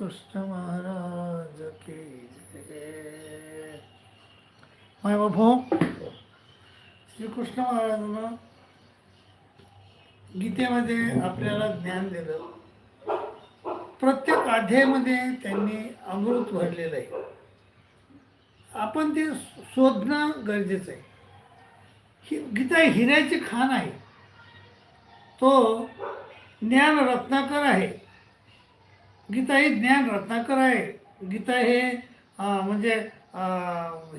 कृष्ण महाराज की जय। माय बापू श्रीकृष्ण महाराजांना गीतेमध्ये आपल्याला ज्ञान दिलं. प्रत्येक अध्यायामध्ये त्यांनी अमृत भरलेलं आहे. आपण ते शोधणं गरजेचं आहे. ही गीता हिऱ्याची खान आहे. तो ज्ञान रत्नाकर आहे. गीता ही ज्ञान रत्नाकर आहे. गीता हे म्हणजे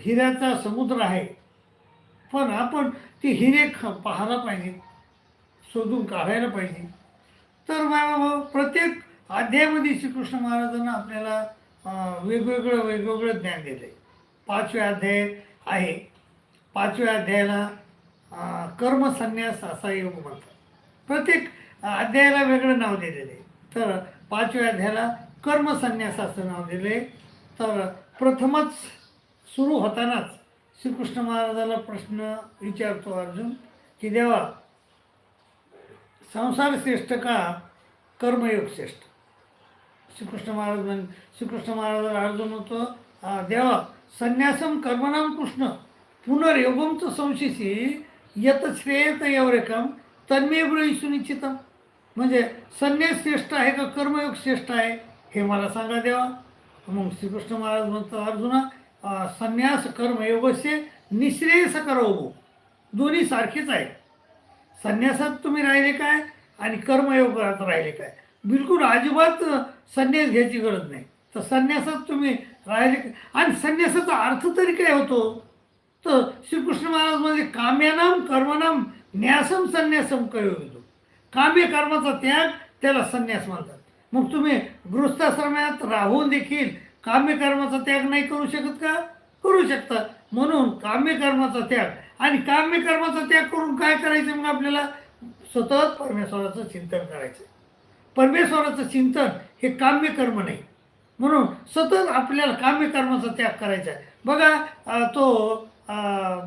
हिऱ्याचा समुद्र आहे. पण आपण ती हिरे ख पाहायला पाहिजे. शोधून काढायला पाहिजे. तर बाबा प्रत्येक अध्यायामध्ये श्रीकृष्ण महाराजांना आपल्याला वेगवेगळं वेगवेगळं ज्ञान दिलं आहे पाचव्या अध्याय आहे. पाचव्या अध्यायाला कर्मसन्यास असा योग म्हणतात. प्रत्येक अध्यायाला वेगळं नाव दिलेलं आहे. तर पाचव्या अध्यायाला कर्मसन्यास असं नाव दिले तर प्रथमच सुरू होतानाच श्रीकृष्ण महाराजाला प्रश्न विचारतो अर्जुन की देवा संसार श्रेष्ठ का कर्मयोग श्रेष्ठ? श्रीकृष्ण महाराज म्हण श्रीकृष्ण महाराजाला अर्जुन होतो देवा संन्यासम कर्मनाम कृष्ण पुनर्योगमचं संशिसी यत श्रेयत एवरेकम तन्मे ब्रही सुनिश्चितम. म्हणजे संन्यास श्रेष्ठ आहे का कर्मयोग श्रेष्ठ आहे हे मला सांगा देवा. मग श्रीकृष्ण महाराज म्हणतो अर्जुना संन्यास कर्मयोगस्य निश्रेयस करो दोन्ही सारखेच आहे संन्यासात तुम्ही राहिले काय आणि कर्मयोगात राहिले काय? बिलकुल अजिबात संन्यास घ्यायची गरज नाही. तर संन्यासात तुम्ही राहिले काय? आणि संन्यासाचा अर्थ तरी काय होतो? तर श्रीकृष्ण महाराज म्हणजे काम्यानाम कर्मनाम न्यासम संन्यासम कयोगितो काम्यकर्माचा त्याग त्याला संन्यास म्हणतात. मग तुम्ही गृहस्थाश्रमात राहून देखील काम्यकर्माचा त्याग नाही करू शकत का? करू शकता. म्हणून काम्यकर्माचा त्याग आणि काम्य कर्माचा त्याग करून काय करायचं मग आपल्याला? सतत परमेश्वराचं चिंतन करायचं. परमेश्वराचं चिंतन हे काम्य कर्म नाही. म्हणून सतत आपल्याला काम्यकर्माचा त्याग करायचा. आहे बघा तो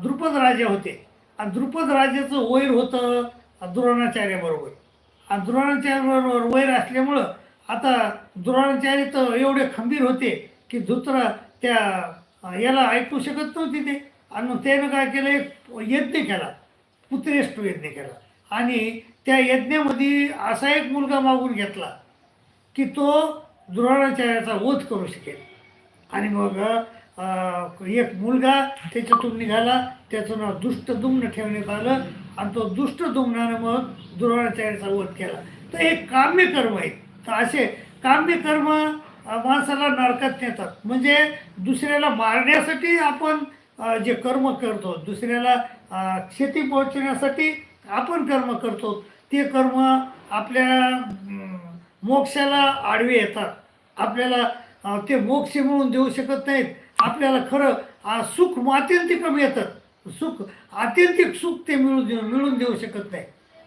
द्रुपद राजा होते. आणि द्रुपद राजाचं वैर होतं. द्रोणाचार्याबरोबर आणि द्रोणाचार्याबरोबर वैर असल्यामुळं आता द्रोणाचार्य तर एवढे खंबीर होते की धुतरा त्या याला ऐकू शकत नव्हती ते. आणि मग त्यानं काय केलं? एक यज्ञ केला. पुत्रेष्ट यज्ञ केला. आणि त्या यज्ञामध्ये असा एक मुलगा मागून घेतला की तो द्रोणाचार्याचा वध करू शकेल. आणि मग एक मुलगा त्याच्यातून निघाला. त्याचं नाव दुष्टदुम्न ठेवण्यात आलं. आणि तो दुष्ट दुमणानं मग द्रोणाचार्याचा वध केला. तर हे काम्य कर्म आहेत. तर असे काम्य कर्म माणसाला नरकात नेतात. म्हणजे दुसऱ्याला मारण्यासाठी आपण जे कर्म करतो दुसऱ्याला क्षती पोहोचण्यासाठी आपण कर्म करतो. ते कर्म आपल्या मोक्षाला आडवे येतात. आपल्याला ते मोक्ष मिळून देऊ शकत नाहीत. आपल्याला खरं अं, सुख कमी येतात. सुख आत्यंतिक सुख ते मिळून देऊ मिळून देऊ शकत नाही.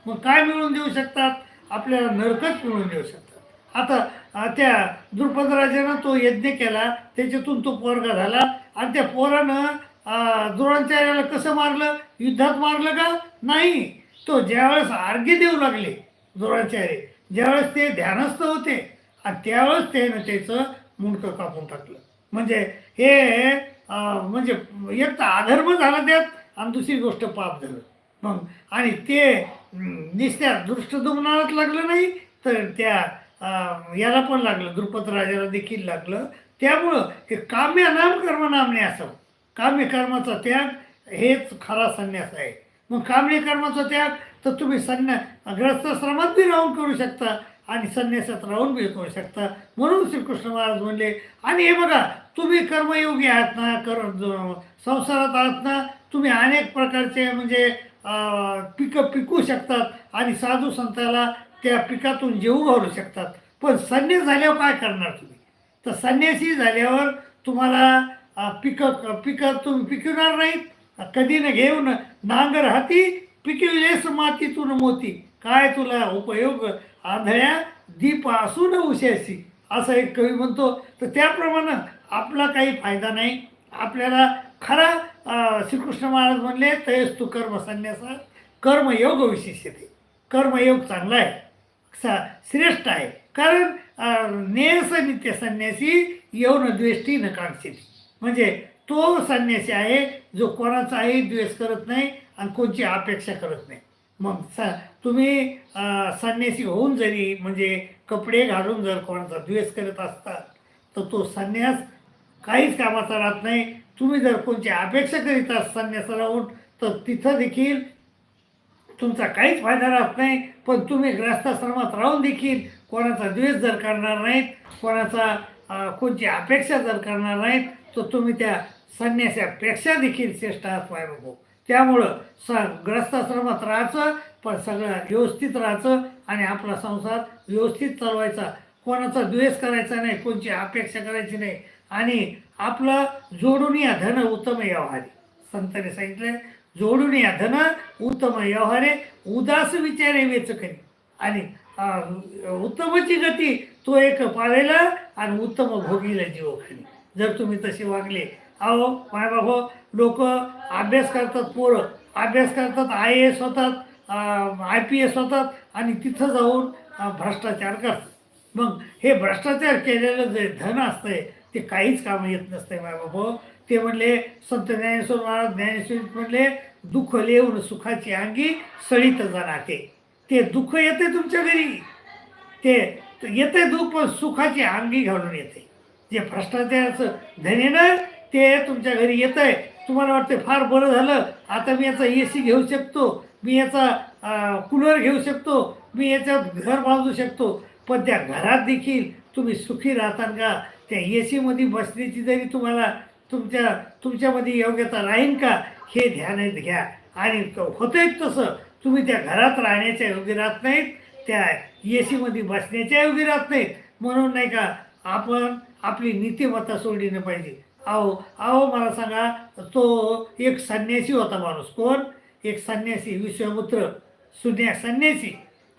मग काय मिळून देऊ शकतात? आपल्याला नरकच मिळून देऊ शकतात. आता त्या द्रुपदराजानं तो यज्ञ केला त्याच्यातून तो पोरगा झाला आणि त्या पोरानं द्रोणाचार्याला कसं मारलं? युद्धात मारलं का? नाही. तो ज्यावेळेस अर्घ्य देऊ लागले द्रोणाचार्य ज्यावेळेस ते ध्यानस्थ होते आणि त्यावेळेस त्यानं त्याचं मुंडकं कापून टाकलं. म्हणजे हे म्हणजे एक तर अधर्म झाला त्यात आणि दुसरी गोष्ट पाप झालं. मग आणि ते अं, नुसत्या दृष्टदुमनालाच लागलं नाही तर त्या याला पण लागलं द्रुपद राजाला देखील लागलं. त्यामुळं हे काम्य नाम कर्म नामने असावं. काम्य कर्माचा त्याग हेच खरा संन्यास आहे. मग काम्य कर्माचा त्याग तर तुम्ही संन्या ग्रस्ताश्रमात बी राहून करू शकता. आणि संन्यासात राहून बी करू शकता. म्हणून श्रीकृष्ण महाराज म्हणले आणि हे बघा तुम्ही कर्मयोगी आहात ना कर संसारात आहात ना तुम्ही अनेक प्रकारचे म्हणजे पिकं पिकू शकतात आणि साधू संताला त्या पिकातून जेऊ घालू शकतात. पण संन्यास झाल्यावर काय करणार तुम्ही? तर संन्यासी झाल्यावर तुम्हाला पिकं पिकं तुम्ही पिकवणार नाहीत. कधी न घेऊन नांगर हाती पिकविलेस मातीतून मोती. काय तुला उपयोग? आंधळ्या दीप असून असं एक कवी म्हणतो. तर त्याप्रमाणे आपला काही फायदा नाही. आपल्याला खरा श्रीकृष्ण महाराज म्हणले तयस तू कर्म संन्यासा कर्मयोग विशेषते. कर्मयोग चांगला आहे. सा श्रेष्ठ आहे. कारण नेस नित्य संन्यासी यौन द्वेष्टी न म्हणजे तो संन्यासी आहे जो कोणाचाही द्वेष करत नाही आणि कोणची अपेक्षा करत नाही. मग स तुम्ही संन्यासी होऊन जरी म्हणजे कपडे घालून जर कोणाचा द्वेष करत असता तर तो संन्यास काहीच कामाचा राहत नाही. तुम्ही जर कोणची अपेक्षा करीत असाल संन्यास राहून तर तिथं देखील तुमचा काहीच फायदा राहत नाही. पण तुम्ही ग्रस्ताश्रमात राहून देखील कोणाचा द्वेष जर करणार नाहीत कोणाचा कोणची अपेक्षा जर करणार नाहीत तर तुम्ही त्या संन्यासापेक्षा देखील श्रेष्ठ आहात बाबू त्यामुळं स ग्रस्ताश्रमात राहायचं पण सगळं व्यवस्थित राहायचं आणि आपला संसार व्यवस्थित चालवायचा. कोणाचा द्वेष करायचा नाही कोणची अपेक्षा करायची नाही. आणि आपलं जोडून या धन उत्तम व्यवहारे. संतांनी सांगितलं जोडून या धन उत्तम व्यवहारे. उदास विचारे वेचकरी आणि उत्तमची गती तो एक पावेला आणि उत्तम भोगीला जीवखाली जर तुम्ही तसे वागले अहो माय बाबा लोक अभ्यास करतात पोरं. अभ्यास करतात आय ए एस होतात आय पी एस होतात आणि तिथं जाऊन भ्रष्टाचार करतात. मग हे भ्रष्टाचार केलेलं जे धन असतंय ते काहीच कामं येत नसतंय माय बाबा. ते म्हणले संत ज्ञानेश्वर महाराज ज्ञानेश्वर म्हणले दुःख लेऊन सुखाची अंगी सळीत जाणाते ते दुःख येते तुमच्या घरी. ते येते दुःख पण सुखाची अंगी घालून येते जे भ्रष्टाचाराचं धन ना ते तुमच्या घरी येत आहे तुम्हाला वाटते फार बरं झालं? आता मी याचा ए सी घेऊ शकतो मी याचा कूलर घेऊ शकतो मी याच्यात घर बांधू शकतो. पण त्या घरात देखील तुम्ही सुखी राहता का? त्या ए सीमध्ये बसण्याची जरी तुम्हाला तुमच्या तुमच्यामध्ये योग्यता राहील का? हे ध्यानात घ्या. आणि होतंय तसं. तुम्ही त्या घरात राहण्याच्या योग्य राहत नाहीत त्या ए सीमध्ये बसण्याच्या योग्य राहत नाहीत. म्हणून नाही का आपण आपली नीतिमत्ता सोडली पाहिजे. अहो अहो मला सांगा तो एक संन्यासी होता माणूस. कोण? एक संन्यासी विश्वामित्र. सुन्या संन्यासी.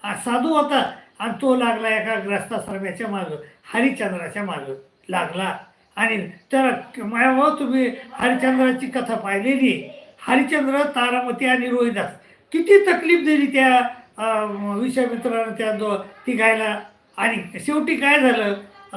हा साधू होता आणि तो लागला एका ग्रस्ताश्रमाच्या मागं हरिश्चंद्राच्या मागं लागला. आणि त्याला मायाभाऊ तुम्ही हरिश्चंद्राची कथा पाहिलेली? हरिचंद्र तारामती आणि रोहिदास. किती तकलीफ दिली त्या विश्वामित्रानं त्या दो तिघायला. आणि शेवटी काय झालं?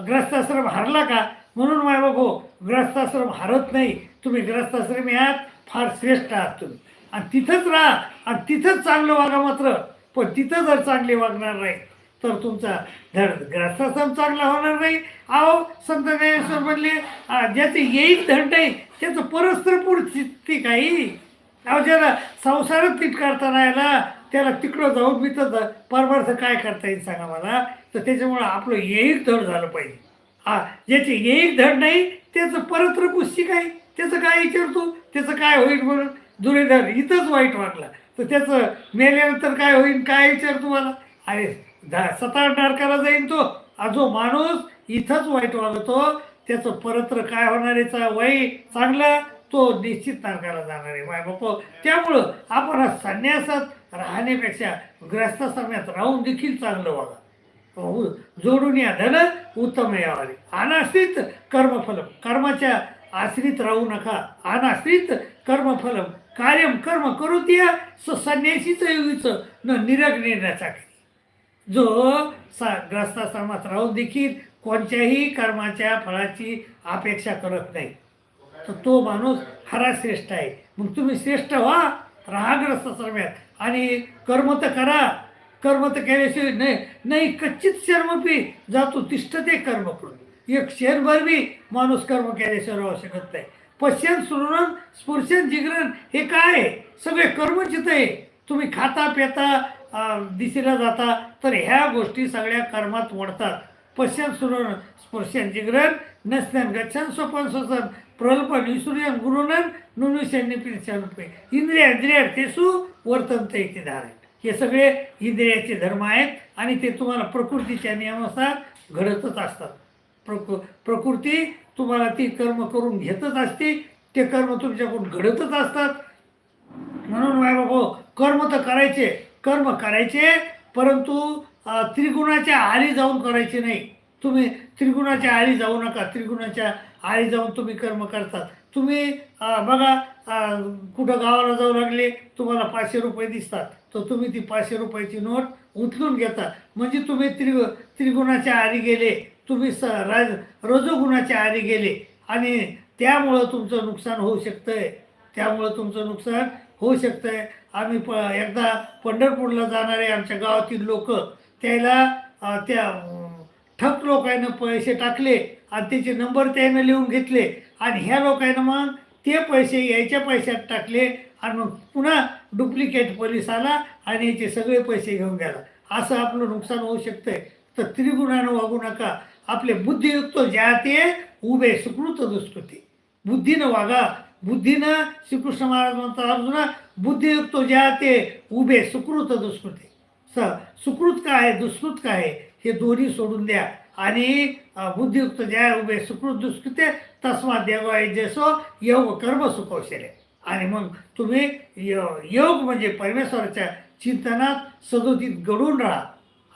ग्रस्ताश्रम हरला का? म्हणून माय बाबू ग्रस्ताश्रम हरत नाही. तुम्ही ग्रस्ताश्रम आहात फार श्रेष्ठ आहात तुम्ही. आणि तिथंच राहा आणि तिथंच चांगलं वागा मात्र. पण तिथं जर चांगले वागणार नाही तर तुमचा धड ग्रस्ताश्रम चांगला होणार नाही. अहो संत ज्ञानेश्वर म्हणले आ, ज्याचे येईल धड नाही त्याचं परस्पर पुढची काही. अहो ज्याला संसारात नीट करता नाही आला त्याला तिकडं जाऊन मी तर परमार्थ काय करता येईल सांगा मला? तर त्याच्यामुळं आपलं येईल धड झालं पाहिजे. हा ज्याचे येईल धड नाही त्याचं परत्र कुस्ती काय? त्याचं काय विचारतो? त्याचं काय होईल म्हणून? दुरेधर इथंच वाईट वाटला. तर त्याचं मेल्यानंतर काय होईल? काय विचार तुम्हाला? अरे धा सतार नारकाला जाईन तो. हा जो माणूस इथंच वाईट वागतो त्याचं परत्र काय होणार याचा वय चांगला तो निश्चित नारकाला जाणार आहे. माय बाप त्यामुळं आपण हा संन्यासात राहण्यापेक्षा ग्रस्त ग्रस्ताश्रमात राहून देखील चांगलं वागा. जोडून या धन उत्तम यावाले. अनाश्रित कर्मफलम. कर्माच्या आश्रित राहू नका. अनाश्रित कर्मफलम. कार्यम कर्म करू द्या स संन्यासीचं योगीचं. न निरग नेण्यासाठी जो सा ग्रस्ताश्रमात राहून देखील कोणत्याही कर्माच्या फळाची अपेक्षा करत नाही. तर तो माणूस खरा श्रेष्ठ आहे. मग तुम्ही श्रेष्ठ व्हा. राहा ग्रस्ताश्रम्यात आणि कर्म तर करा. कर्म तर केल्याशिवाय नाही. नाही कच्चित शर्मपी जातो तिष्ठते कर्म करून. एक शेरभर बी माणूस कर्म केल्याशिवाय राहू शकत नाही. पश्यन सुरण स्पर्शन जिग्रण हे काय आहे? सगळे कर्मचित आहे. तुम्ही खाता पेता दिशेला जाता तर ह्या गोष्टी सगळ्या कर्मात मोडतात. पश्यन सुरण स्पर्शन जिग्रण नसल्यान गच्छन स्वपन स्वसन प्रल्पन विसुर्यन गुरुनन नुनुष्यांनी पिरशानुपे इंद्रिय इंद्रिया तेसु वर्तनत ते धारण हे सगळे इंद्रियाचे धर्म आहेत आणि ते तुम्हाला प्रकृतीच्या नियमानुसार घडतच असतात. प्रकृ प्रकृती तुम्हाला ती कर्म करून घेतच असते ते कर्म तुमच्याकडून घडतच असतात. म्हणून माय बाबा कर्म तर करायचे कर्म करायचे परंतु त्रिगुणाच्या आळी जाऊन करायचे नाही. तुम्ही त्रिगुणाच्या आळी जाऊ नका त्रिगुणाच्या आळी जाऊन तुम्ही कर्म करतात. तुम्ही बघा कुठं गावाला जाऊ लागले तुम्हाला पाचशे रुपये दिसतात. तर तुम्ही ती पाचशे रुपयाची नोट उचलून घेता. म्हणजे तुम्ही त्रिगु त्रिगुणाच्या आरी गेले तुम्ही स राज रजोगुणाच्या आरी गेले आणि त्यामुळं तुमचं नुकसान होऊ शकतंय. त्यामुळं तुमचं नुकसान होऊ शकतंय. आम्ही प एकदा पंढरपूरला जाणारे आमच्या गावातील लोक त्याला त्या ठक लोकांना पैसे टाकले आणि त्याचे नंबर त्यानं लिहून घेतले. आणि ह्या लोकांना मग ते पैसे यायच्या पैशात टाकले आणि मग पुन्हा डुप्लिकेट पोलीस आला आणि याचे सगळे पैसे घेऊन गेला. असं आपलं नुकसान होऊ शकतंय. तर त्रिगुणानं वागू नका. आपले बुद्धियुक्त ज्या ते उभे सुकृत दुष्कृती. बुद्धीनं वागा. बुद्धीनं श्रीकृष्ण महाराज म्हणतात अर्जुना बुद्धियुक्त ज्या ते उभे सुकृत दुष्कृती. स सुकृत काय आहे दुष्कृत काय आहे हे दोन्ही सोडून द्या. आणि बुद्धियुक्त ज्या उभे सुकृत दुष्कृते तस्मा देवाय जसो योग कर्म सुकौशल्य आणि मग तुम्ही य- योग म्हणजे परमेश्वराच्या चिंतनात सदोतीत घडून राहा.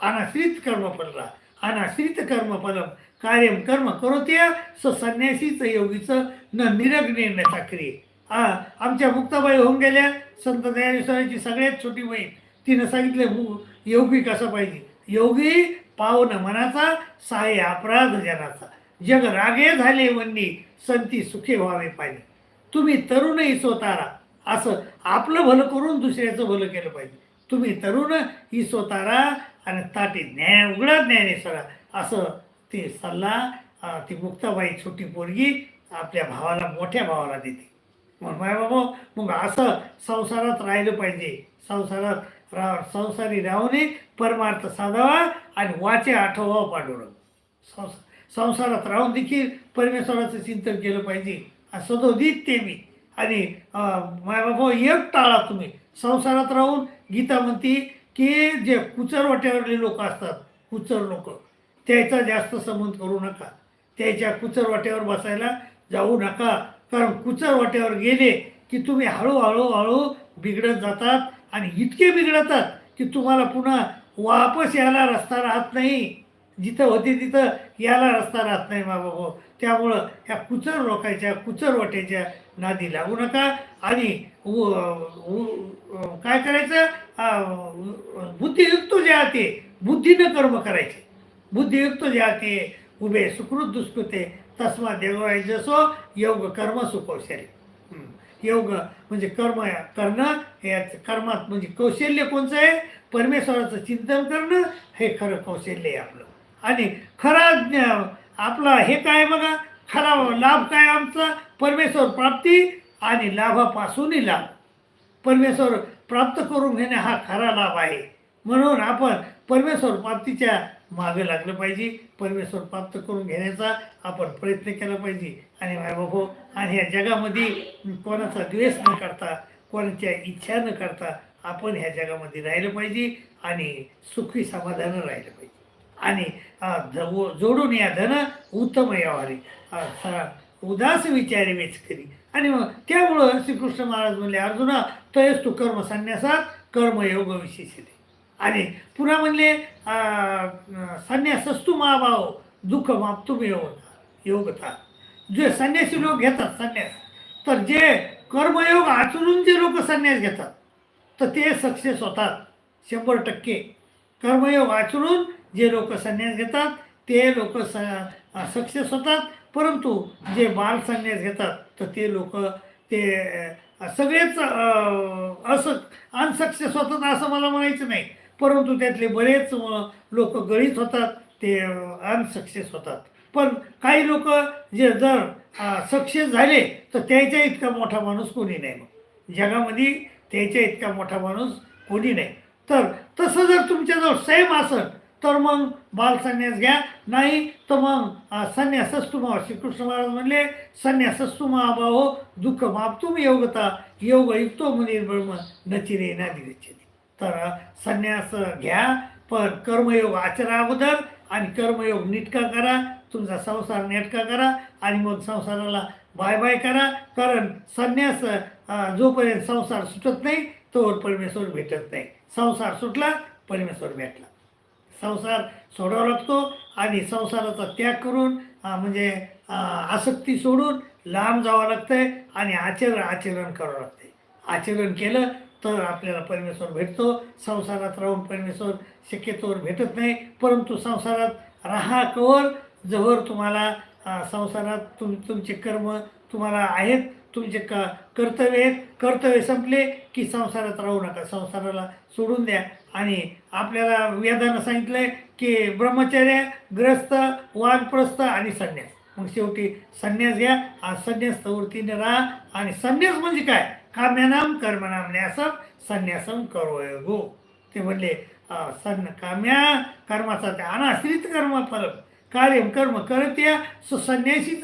अनाश्रित कर्मफल राहा. अनाश्रित कर्मफलम. कार्यम कर्म करोत्या स संन्यासीचं योगीचं न निरग न चाकरी आ आमच्या मुक्ताबाई होऊन गेल्या. संत ज्ञानेश्वराची सगळ्यात छोटी बहीण. तिनं सांगितलं मु योगी कसा पाहिजे? योगी पावन मनाचा साय अपराध जनाचा. जग रागे झाले वन्नी संती सुखे व्हावे पाहिजे. तुम्ही तरुणही स्वतारा असं आपलं भलं करून दुसऱ्याचं भलं केलं पाहिजे. तुम्ही तरुण ही स्वतारा आणि ताटी ज्ञान उघडा ज्ञानेश्वरा असं ते सल्ला ती मुक्ताबाई छोटी पोरगी आपल्या भावाला मोठ्या भावाला देते. मग माय बाबा मग असं संसारात राहिलं पाहिजे. संसारात रा संसारी राहूने परमार्थ साधावा आणि वाचे आठवा पांडुरंग. संस संसारात राहून देखील परमेश्वराचं चिंतन केलं पाहिजे. आणि सदोदित ते मी आणि बाबा एक टाळा तुम्ही. संसारात राहून गीता म्हणती की जे कुचर वाट्यावरले लोक असतात कुचर लोक त्याचा जास्त संबंध करू नका. त्याच्या कुचर वाट्यावर बसायला जाऊ नका. कारण कुचर वाट्यावर गेले की तुम्ही हळूहळू हळू बिघडत जातात आणि इतके बिघडतात की तुम्हाला पुन्हा वापस यायला रस्ता राहत नाही. जिथं होते तिथं याला रस्ता राहत नाही बाबा त्यामुळं ह्या कुचर लोकांच्या कुचर वाट्याच्या नादी लागू नका. आणि उ- काय करायचं? बुद्धियुक्त जे आहे बुद्धीनं कर्म करायचे. बुद्धियुक्त जे आहे उभे सुकृत दुष्कृते तस्मा देवाय जसो योग कर्म सुकौशल्य. योग म्हणजे कर्म करणं हे याचं कर्मात म्हणजे कौशल्य कोणचं आहे? परमेश्वराचं चिंतन करणं हे खरं कौशल्य आहे आपलं. आणि खरा ज्ञ- आपला हे काय बघा खरा लाभ काय आमचा? परमेश्वर प्राप्ती आणि लाभापासूनही लाभ. परमेश्वर प्राप्त करून घेणे हा खरा लाभ आहे. म्हणून आपण परमेश्वर प्राप्तीच्या मागे लागलं पाहिजे. परमेश्वर प्राप्त करून घेण्याचा आपण प्रयत्न केला पाहिजे. आणि बाबा आणि या जगामध्ये कोणाचा द्वेष न करता कोणाच्या इच्छा न करता आपण ह्या जगामध्ये राहिलं पाहिजे आणि सुखी समाधानं राहिलं पाहिजे. आणि जोडून या धन उत्तम यावारी उदास विचारे वेचकरी आणि मग त्यामुळं श्रीकृष्ण महाराज म्हणले अर्जुना तयस तू कर्म संन्यासात कर्मयोग विशेषते. आणि पुन्हा म्हणले अ, संन्यासस्तू महाभाव दुःख मापतुम योगता योगता. जे संन्यासी लोक घेतात संन्यास तर जे कर्मयोग आचरून जे लोक संन्यास घेतात तर ते सक्सेस होतात शंभर टक्के. कर्मयोग आचरून जे लोक संन्यास घेतात ते लोक स सक्सेस होतात. परंतु जे बाल संन्यास घेतात तर ते लोक ते सगळेच असं अनसक्सेस होतात असं मला म्हणायचं नाही. परंतु त्यातले बरेच लोक गळीत होतात ते अनसक्सेस होतात. पण काही लोक जे जर सक्सेस झाले तर त्याच्या इतका मोठा माणूस कोणी नाही मग. जगामध्ये त्याच्या इतका मोठा माणूस कोणी नाही. तर तसं जर तुमच्याजवळ सेम असेल तर मग बालसन्यास घ्या. नाही तर मग अ, संन्यासस्तु मा श्रीकृष्ण महाराज म्हणले संन्यासस्तु महाभाव दुःख मापतुम योगता. योग युक्तो मुनिर्ब्रह्म नचिरे ना दिगच्छति तर संन्यास घ्या पण कर्मयोग आचरा अगोदर आणि कर्मयोग नीटका करा तुमचा संसार नेटका करा आणि मग संसाराला बाय बाय करा. कारण संन्यास जोपर्यंत संसार सुटत नाही तोवर परमेश्वर भेटत नाही. संसार सुटला परमेश्वर भेटला. संसार सोडावा लागतो आणि संसाराचा त्याग करून म्हणजे आसक्ती सोडून लांब जावं लागतंय आणि आचरण आचरण करावं लागते आचरण केलं तर आपल्याला परमेश्वर भेटतो. संसारात राहून परमेश्वर शक्यतोवर भेटत नाही. परंतु संसारात राहा कवर. जवळ तुम्हाला संसारात तुम तुमचे कर्म तुम्हाला आहेत. तुमचे क कर्तव्य आहेत. कर्तव्य संपले की संसारात राहू नका. संसाराला सोडून द्या आणि आपल्याला वेदानं सांगितलं आहे की ब्रह्मचर्य ग्रस्त वानप्रस्थ आणि संन्यास. मग शेवटी संन्यास घ्या आणि संन्यास वृत्तीने राहा. आणि संन्यास म्हणजे काय? काम्यानाम कर्मनाम न्यासम संन्यासम करो ते म्हणले सन्न काम्या कर्माचा त्या अनाश्रित कर्म फल कार्यम कर्म करत या सो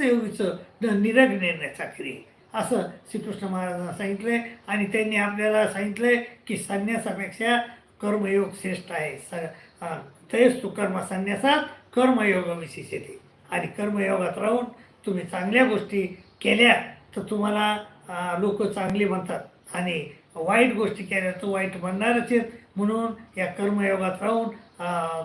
योगीचं न निरग नेण्याचा क्रिय. असं श्रीकृष्ण महाराजांना सांगितलंय. आणि त्यांनी आपल्याला सांगितलंय की संन्यासापेक्षा कर्मयोग श्रेष्ठ आहे. स तेच तयस्तु कर्म संन्यासात कर्मयोग विशेष येते आणि कर्मयोगात राहून तुम्ही चांगल्या गोष्टी केल्या तर तुम्हाला लोक चांगले म्हणतात. आणि वाईट गोष्टी केल्या तर वाईट म्हणणारच आहेत. म्हणून या कर्मयोगात राहून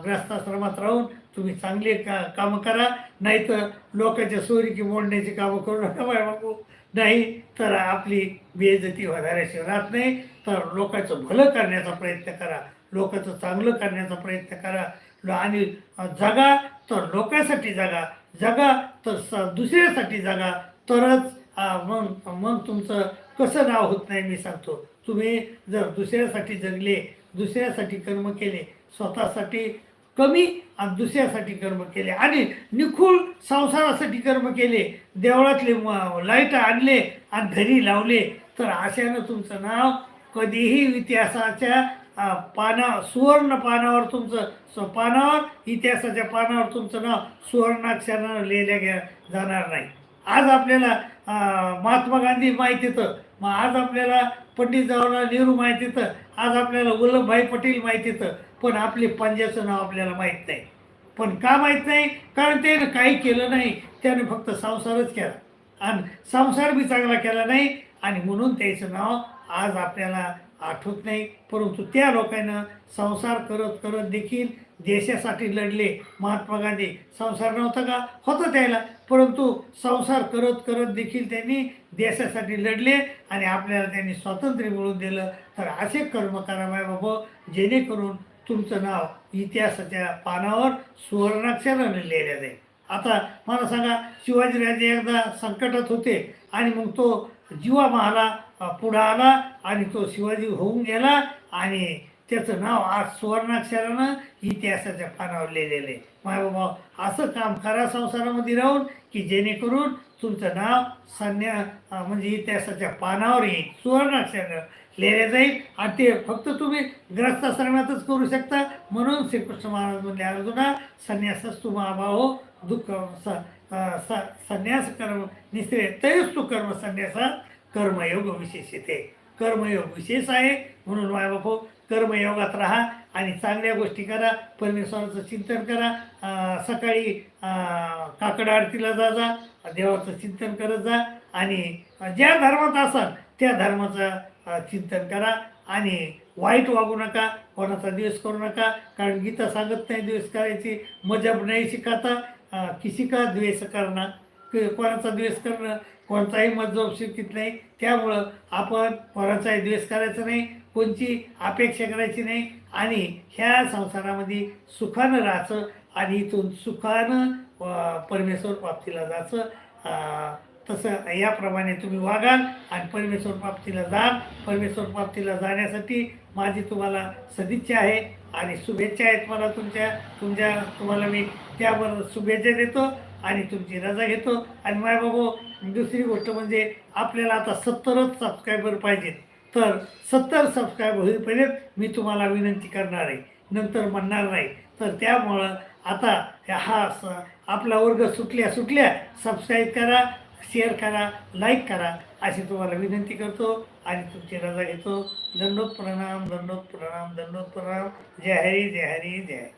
ग्रस्ताश्रमात राहून तुम्ही चांगले का कामं करा. नाहीतर लोकांच्या सोयरीकी मोडण्याची कामं करू नका बाय बापू नाही तर आपली बेइज्जती होणाऱ्याशिवाय राहत नाही. तर लोकांचं भलं करण्याचा प्रयत्न करा. लोकांचं चांगलं करण्याचा प्रयत्न करा. आणि जगा तर लोकांसाठी जगा. जगा तर स दुसऱ्यासाठी जगा. तरच मग मग तुमचं कसं नाव होत नाही मी सांगतो. तुम्ही जर दुसऱ्यासाठी जगले दुसऱ्यासाठी कर्म केले स्वतःसाठी कमी आणि दुसऱ्यासाठी कर्म केले. आणि निखूळ संसारासाठी कर्म केले. देवळातले म- लाइट आणले आणि घरी लावले. तर अशानं तुमचं नाव कधीही इतिहासाच्या पाना सुवर्ण पानावर तुमचं स पानावर इतिहासाच्या पानावर तुमचं नाव सुवर्णाक्षरानं लिहिल्या गे जाणार नाही. आज आपल्याला महात्मा गांधी माहिती येतं मग आज आपल्याला पंडित जवाहरलाल नेहरू माहीत येतं आज आपल्याला वल्लभभाई पटेल माहीत येतं पण आपले पंजाचं नाव आपल्याला माहीत नाही. पण का माहीत नाही? कारण त्यानं काही केलं नाही. त्याने फक्त संसारच केला. आणि संसार बी चांगला केला नाही आणि म्हणून त्याचं नाव आज आपल्याला आठवत नाही. परंतु त्या लोकांना संसार करत करत देखील देशासाठी लढले महात्मा गांधी. संसार नव्हता का? होतं त्याला. परंतु संसार करत करत देखील त्यांनी देशासाठी लढले आणि आपल्याला त्यांनी स्वातंत्र्य मिळवून दिलं. तर असे कर्म करा माय बाबा जेणेकरून तुमचं नाव इतिहासाच्या पानावर सुवर्णाक्षराने लिहिलं जाईल. आता मला सांगा शिवाजीराजे एकदा संकटात होते आणि मग तो जीवा महाला पुढं आला आणि तो शिवाजी होऊन गेला आणि त्याचं नाव आज सुवर्णाक्षरानं इतिहासाच्या पानावर लिहिलेलं आहे. माय बाबा असं काम करा संसारामध्ये राहून की जेणेकरून तुमचं नाव सन्या म्हणजे इतिहासाच्या पानावर येईल. सुवर्णाक्षरानं लिहिले जाईल. आणि ते फक्त तुम्ही ग्रस्ताश्रमातच करू शकता. म्हणून श्रीकृष्ण महाराज म्हणले अर्जुना संन्यासच तू महाभाव हो. दुःख स स संन्यास कर्म निसरे तयच तू कर्म संन्यासात कर्मयोग विशेष येते कर्मयोग विशेष आहे. म्हणून मायबापो कर्मयोगात राहा आणि चांगल्या गोष्टी करा परमेश्वराचं चिंतन करा. सकाळी काकड आरतीला जा जा देवाचं चिंतन करत जा आणि ज्या धर्मात असाल त्या धर्माचं चिंतन करा आणि वाईट वागू नका कोणाचा द्वेष करू नका कारण गीता सांगत नाही द्वेष करायची मजब नाही शिकाता किसी का द्वेष करणं कोणाचा द्वेष करणं कोणताही मजब शिकित नाही त्यामुळं आपण कोणाचाही द्वेष करायचा नाही कोणची अपेक्षा करायची नाही आणि ह्या संसारामध्ये सुखानं राहायचं आणि इथून सुखानं परमेश्वर प्राप्तीला जायचं. तसं याप्रमाणे तुम्ही वागाल आणि परमेश्वर प्राप्तीला जाल परमेश्वर प्राप्तीला जाण्यासाठी माझी तुम्हाला सदिच्छा आहे आणि शुभेच्छा आहेत मला तुमच्या तुमच्या तुम्हाला मी त्यावर शुभेच्छा देतो आणि तुमची रजा घेतो. आणि माय बाबू दुसरी गोष्ट म्हणजे आपल्याला आता सत्तरच सबस्क्रायबर पाहिजेत. तर सत्तर सबस्क्राईब होईपर्यंत मी तुम्हाला विनंती करणार आहे. नंतर म्हणणार नाही. तर त्यामुळं आता हा स आपला वर्ग सुटल्या सुटल्या सबस्क्राईब करा शेअर करा लाईक करा अशी तुम्हाला विनंती करतो आणि तुमची रजा घेतो. दंडोत प्रणाम दंडोत प्रणाम दंडोत प्रणाम जय हरी जय हरी जय हरी.